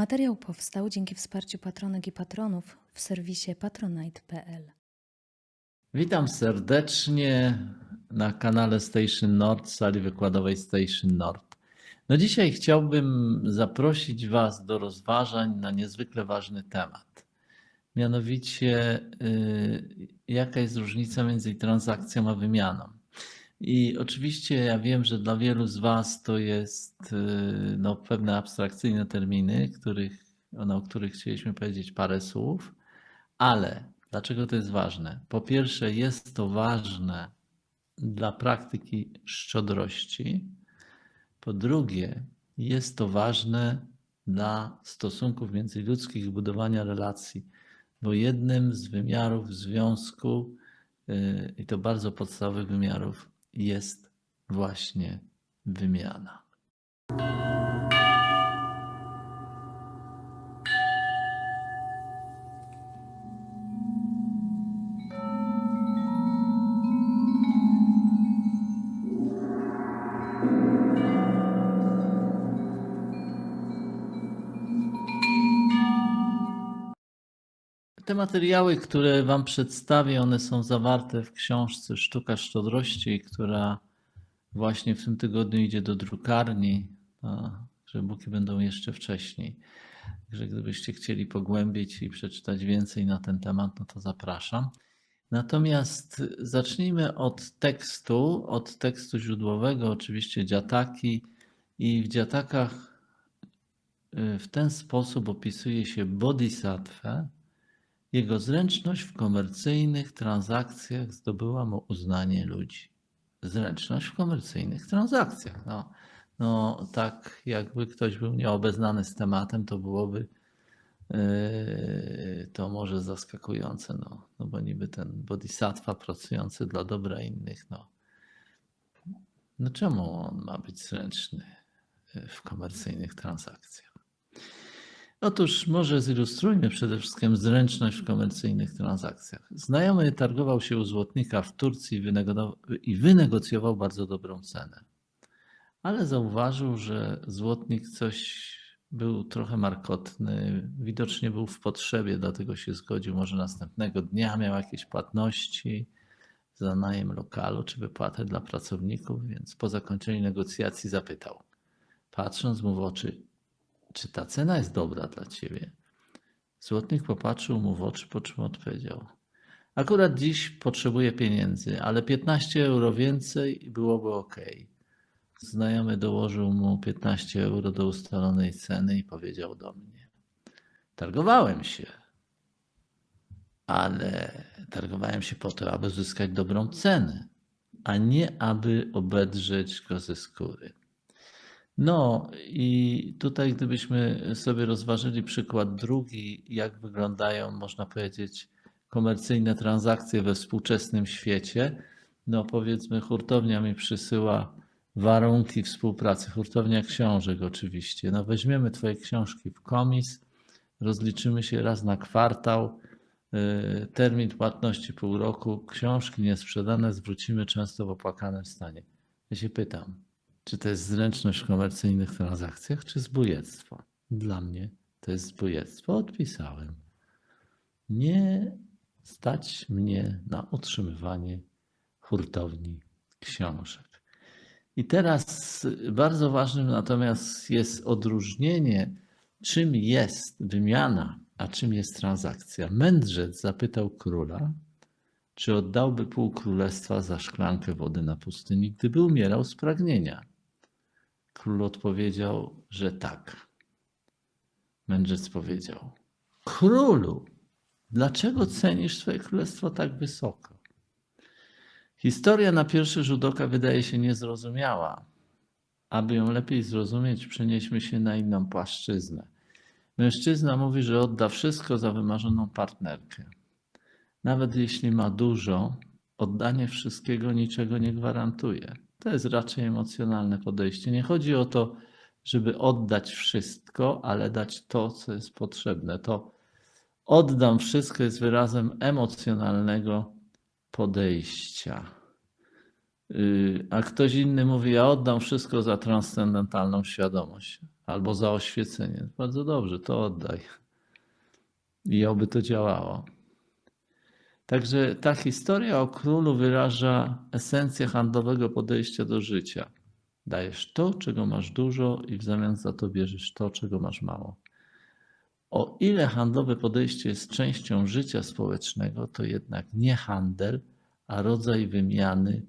Materiał powstał dzięki wsparciu patronek i patronów w serwisie patronite.pl. Witam serdecznie na kanale Station Nord, sali wykładowej Station Nord. No dzisiaj chciałbym zaprosić Was do rozważań na niezwykle ważny temat. Mianowicie, y, jaka jest różnica między transakcją a wymianą. I oczywiście ja wiem, że dla wielu z Was to jest y, no, pewne abstrakcyjne terminy, których, no, o których chcieliśmy powiedzieć parę słów, ale dlaczego to jest ważne? Po pierwsze, jest to ważne dla praktyki szczodrości. Po drugie, jest to ważne dla stosunków międzyludzkich, budowania relacji, bo jednym z wymiarów związku, y, i to bardzo podstawowych wymiarów, jest właśnie wymiana. Te materiały, które Wam przedstawię, one są zawarte w książce Sztuka Szczodrości, która właśnie w tym tygodniu idzie do drukarni. Że buki będą jeszcze wcześniej. Także gdybyście chcieli pogłębić i przeczytać więcej na ten temat, no to zapraszam. Natomiast zacznijmy od tekstu, od tekstu źródłowego, oczywiście dziataki. I w dziatakach y, w ten sposób opisuje się bodhisattwę, jego zręczność w komercyjnych transakcjach zdobyła mu uznanie ludzi. Zręczność w komercyjnych transakcjach. No, no tak, jakby ktoś był nieobeznany z tematem, to byłoby yy, to może zaskakujące, no, no bo niby ten bodhisattva pracujący dla dobra innych, no, no czemu on ma być zręczny w komercyjnych transakcjach? Otóż może zilustrujmy przede wszystkim zręczność w komercyjnych transakcjach. Znajomy targował się u złotnika w Turcji i wynegocjował bardzo dobrą cenę. Ale zauważył, że złotnik coś był trochę markotny, widocznie był w potrzebie, dlatego się zgodził. Może następnego dnia miał jakieś płatności za najem lokalu czy wypłatę dla pracowników, więc po zakończeniu negocjacji zapytał, patrząc mu w oczy, czy ta cena jest dobra dla ciebie? Złotnik popatrzył mu w oczy, po czym odpowiedział: Akurat dziś potrzebuję pieniędzy, ale 15 euro więcej byłoby ok. Znajomy dołożył mu 15 euro do ustalonej ceny i powiedział do mnie: Targowałem się, ale targowałem się po to, aby uzyskać dobrą cenę, a nie aby obedrzeć go ze skóry. No i tutaj gdybyśmy sobie rozważyli przykład drugi, jak wyglądają, można powiedzieć, komercyjne transakcje we współczesnym świecie, no powiedzmy hurtownia mi przysyła warunki współpracy, hurtownia książek oczywiście, no weźmiemy twoje książki w komis, rozliczymy się raz na kwartał, y, termin płatności pół roku, książki niesprzedane zwrócimy często w opłakanym stanie. Ja się pytam, czy to jest zręczność w komercyjnych transakcjach, czy zbójectwo? Dla mnie to jest zbójectwo. Odpisałem. Nie stać mnie na utrzymywanie hurtowni książek. I teraz bardzo ważnym natomiast jest odróżnienie, czym jest wymiana, a czym jest transakcja. Mędrzec zapytał króla, czy oddałby pół królestwa za szklankę wody na pustyni, gdyby umierał z pragnienia. Król odpowiedział, że tak. Mędrzec powiedział: Królu, dlaczego cenisz swoje królestwo tak wysoko? Historia na pierwszy rzut oka wydaje się niezrozumiała. Aby ją lepiej zrozumieć, przenieśmy się na inną płaszczyznę. Mężczyzna mówi, że odda wszystko za wymarzoną partnerkę. Nawet jeśli ma dużo, oddanie wszystkiego niczego nie gwarantuje. To jest raczej emocjonalne podejście. Nie chodzi o to, żeby oddać wszystko, ale dać to, co jest potrzebne. To oddam wszystko jest wyrazem emocjonalnego podejścia. Y, A ktoś inny mówi, ja oddam wszystko za transcendentalną świadomość albo za oświecenie. Bardzo dobrze, to oddaj. I oby to działało. Także ta historia o królu wyraża esencję handlowego podejścia do życia. Dajesz to, czego masz dużo, i w zamian za to bierzesz to, czego masz mało. O ile handlowe podejście jest częścią życia społecznego, to jednak nie handel, a rodzaj wymiany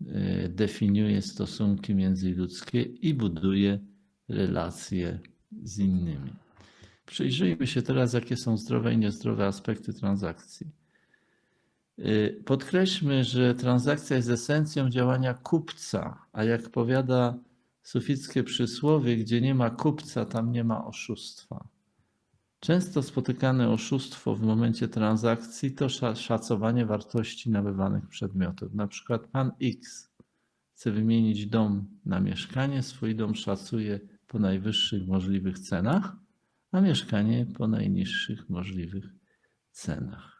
y, definiuje stosunki międzyludzkie i buduje relacje z innymi. Przyjrzyjmy się teraz, jakie są zdrowe i niezdrowe aspekty transakcji. Y, Podkreślmy, że transakcja jest esencją działania kupca, a jak powiada sufickie przysłowie, gdzie nie ma kupca, tam nie ma oszustwa. Często spotykane oszustwo w momencie transakcji to sza- szacowanie wartości nabywanych przedmiotów. Na przykład pan X chce wymienić dom na mieszkanie, swój dom szacuje po najwyższych możliwych cenach, a mieszkanie po najniższych możliwych cenach.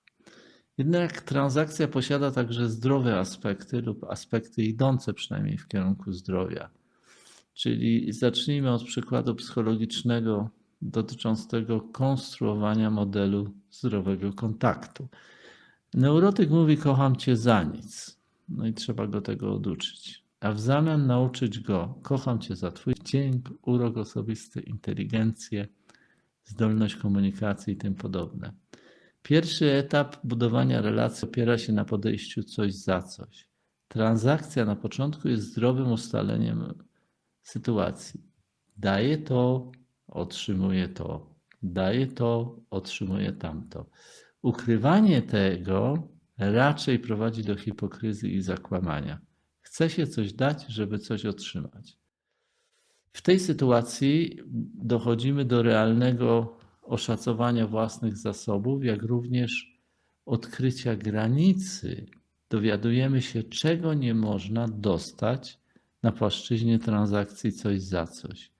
Jednak transakcja posiada także zdrowe aspekty lub aspekty idące przynajmniej w kierunku zdrowia. Czyli zacznijmy od przykładu psychologicznego dotyczącego konstruowania modelu zdrowego kontaktu. Neurotyk mówi: Kocham cię za nic. No i trzeba go tego oduczyć. A w zamian nauczyć go: Kocham cię za twój wdzięk, urok osobisty, inteligencję, zdolność komunikacji i tym podobne. Pierwszy etap budowania relacji opiera się na podejściu coś za coś. Transakcja na początku jest zdrowym ustaleniem sytuacji. Daję to, otrzymuję to. Daję to, otrzymuję tamto. Ukrywanie tego raczej prowadzi do hipokryzji i zakłamania. Chce się coś dać, żeby coś otrzymać. W tej sytuacji dochodzimy do realnego oszacowania własnych zasobów, jak również odkrycia granicy. Dowiadujemy się, czego nie można dostać na płaszczyźnie transakcji coś za coś.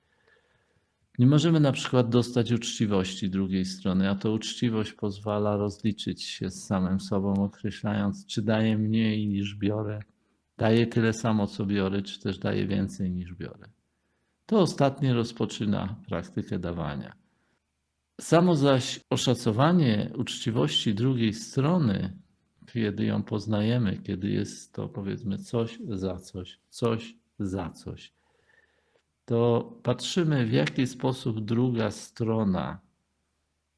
Nie możemy na przykład dostać uczciwości drugiej strony, a to uczciwość pozwala rozliczyć się z samym sobą, określając, czy daję mniej niż biorę, daję tyle samo, co biorę, czy też daję więcej niż biorę. To ostatnie rozpoczyna praktykę dawania. Samo zaś oszacowanie uczciwości drugiej strony, kiedy ją poznajemy, kiedy jest to powiedzmy coś za coś, coś za coś, to patrzymy, w jaki sposób druga strona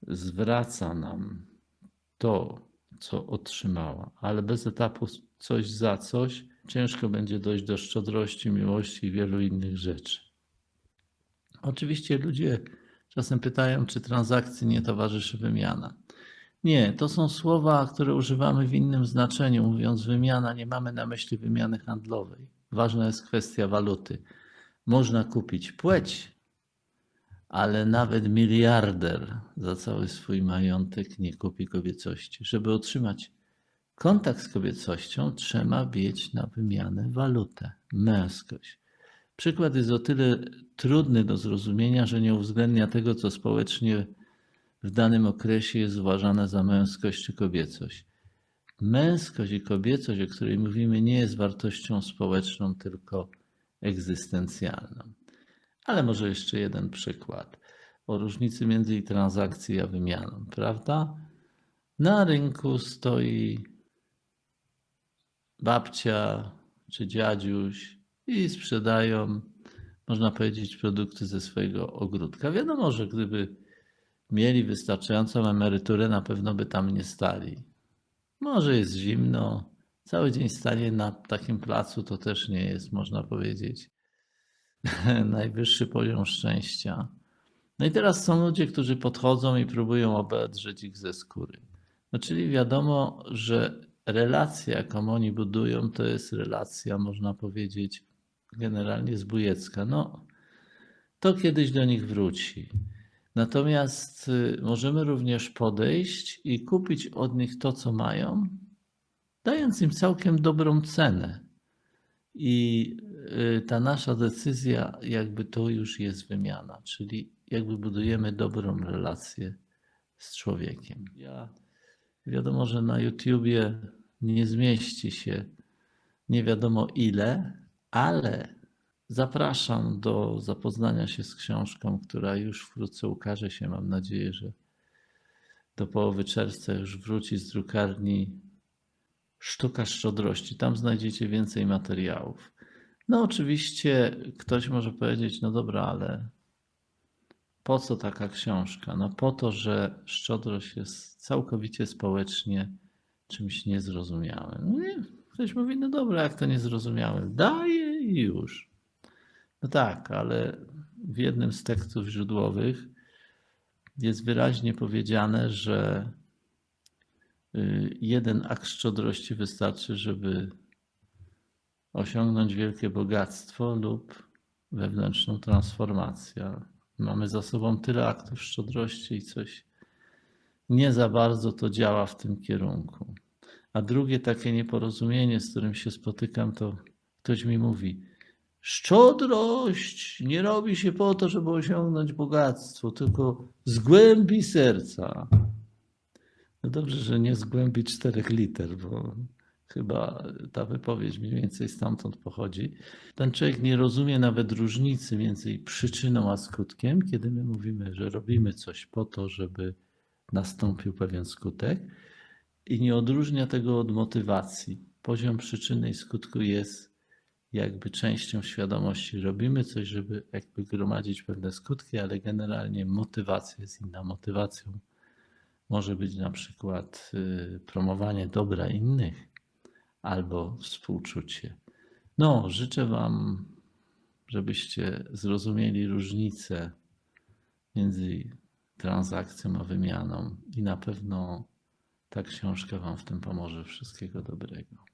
zwraca nam to, co otrzymała, ale bez etapu coś za coś ciężko będzie dojść do szczodrości, miłości i wielu innych rzeczy. Oczywiście ludzie czasem pytają, czy transakcji nie towarzyszy wymiana. Nie, to są słowa, które używamy w innym znaczeniu. Mówiąc wymiana, nie mamy na myśli wymiany handlowej. Ważna jest kwestia waluty. Można kupić płeć, ale nawet miliarder za cały swój majątek nie kupi kobiecości. Żeby otrzymać kontakt z kobiecością, trzeba mieć na wymianę walutę, męskość. Przykład jest o tyle trudny do zrozumienia, że nie uwzględnia tego, co społecznie w danym okresie jest uważane za męskość czy kobiecość. Męskość i kobiecość, o której mówimy, nie jest wartością społeczną, tylko egzystencjalną. Ale może jeszcze jeden przykład o różnicy między transakcją a wymianą, prawda? Na rynku stoi babcia czy dziadziuś i sprzedają, można powiedzieć, produkty ze swojego ogródka. Wiadomo, że gdyby mieli wystarczającą emeryturę, na pewno by tam nie stali. Może jest zimno, cały dzień stanie na takim placu to też nie jest, można powiedzieć, najwyższy poziom szczęścia. No i teraz są ludzie, którzy podchodzą i próbują obedrzeć ich ze skóry. No czyli wiadomo, że relacja, jaką oni budują, to jest relacja, można powiedzieć, generalnie zbójecka. No, to kiedyś do nich wróci. Natomiast y, możemy również podejść i kupić od nich to, co mają, dając im całkiem dobrą cenę. I y, ta nasza decyzja, jakby to już jest wymiana, czyli jakby budujemy dobrą relację z człowiekiem. Ja, wiadomo, że na YouTubie nie zmieści się nie wiadomo ile, ale zapraszam do zapoznania się z książką, która już wkrótce ukaże się. Mam nadzieję, że do połowy czerwca już wróci z drukarni Sztuka Szczodrości. Tam znajdziecie więcej materiałów. No, oczywiście ktoś może powiedzieć: No dobra, ale po co taka książka? No, po to, że szczodrość jest całkowicie społecznie czymś niezrozumiałym. No nie, ktoś mówi: No dobra, jak to niezrozumiałe? Daję i już. No tak, ale w jednym z tekstów źródłowych jest wyraźnie powiedziane, że y, jeden akt szczodrości wystarczy, żeby osiągnąć wielkie bogactwo lub wewnętrzną transformację. Mamy za sobą tyle aktów szczodrości i coś nie za bardzo to działa w tym kierunku. A drugie takie nieporozumienie, z którym się spotykam, to ktoś mi mówi: Szczodrość nie robi się po to, żeby osiągnąć bogactwo, tylko z głębi serca. No dobrze, że nie z głębi czterech liter, bo chyba ta wypowiedź mniej więcej stamtąd pochodzi. Ten człowiek nie rozumie nawet różnicy między przyczyną a skutkiem, kiedy my mówimy, że robimy coś po to, żeby nastąpił pewien skutek i nie odróżnia tego od motywacji. Poziom przyczyny i skutku jest jakby częścią świadomości. Robimy coś, żeby jakby gromadzić pewne skutki, ale generalnie motywacja jest inna. Motywacją może być na przykład y, promowanie dobra innych albo współczucie. No, życzę Wam, żebyście zrozumieli różnicę między transakcją a wymianą i na pewno ta książka Wam w tym pomoże. Wszystkiego dobrego.